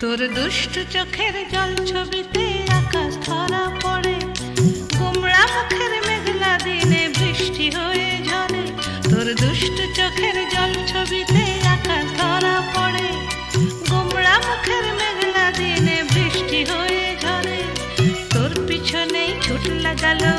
তোর দুষ্টু চোখের জল ছবিতে আকাশ ধরা পড়ে। কুমড়া মুখের মেঘলা দিনে বৃষ্টি হয়ে ঝরে। তোর দুষ্টু চোখের জল ছবিতে আকাশ ধরা পড়ে। কুমড়া মুখের মেঘলা দিনে বৃষ্টি হয়ে ঝরে। তোর পিছনেই ছুট লাগালো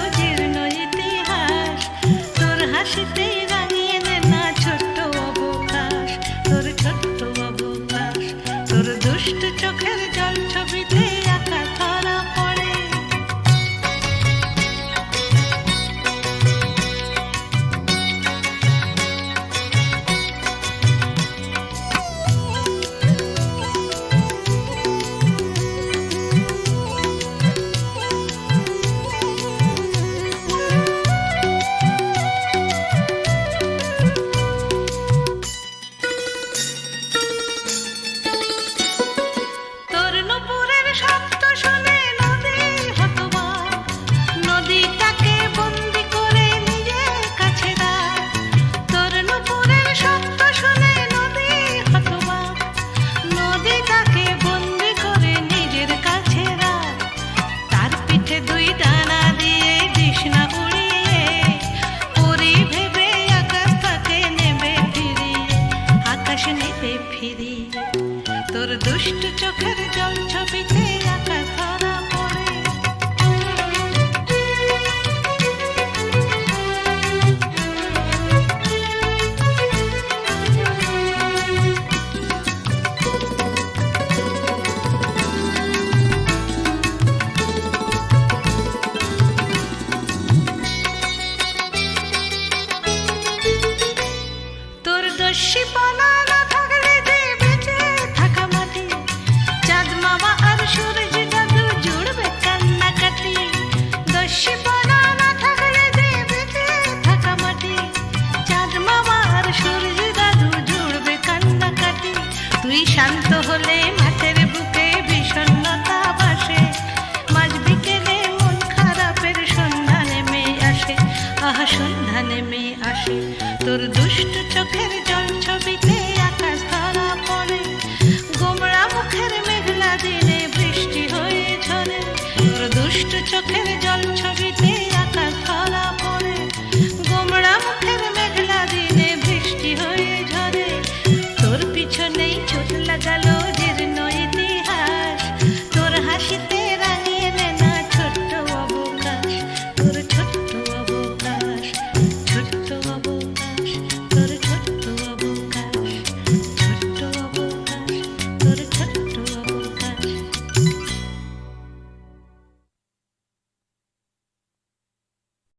পিঠে দুই ডানা দিয়ে দিস না উড়িয়ে পরি ভেবে আকাশ তাকে নেবে ফিরিয়ে, আকাশ নেবে ফিরিয়ে। তোর দুষ্ট চোখের জল ছবিতে হলে মাঠের বুকে বিষণ্ণতা বাসে মাঝ বিকেলে মন খারাপের সন্ধ্যা নেমে আসে। আহা সন্ধ্যা নেমে আসে। তোর দুষ্ট চোখের জল ছবিতে আকাশ ধরা পড়ে। গোমড়া মুখের মেঘলা দিনে বৃষ্টি হয়ে তোর দুষ্ট চোখের জল ছবি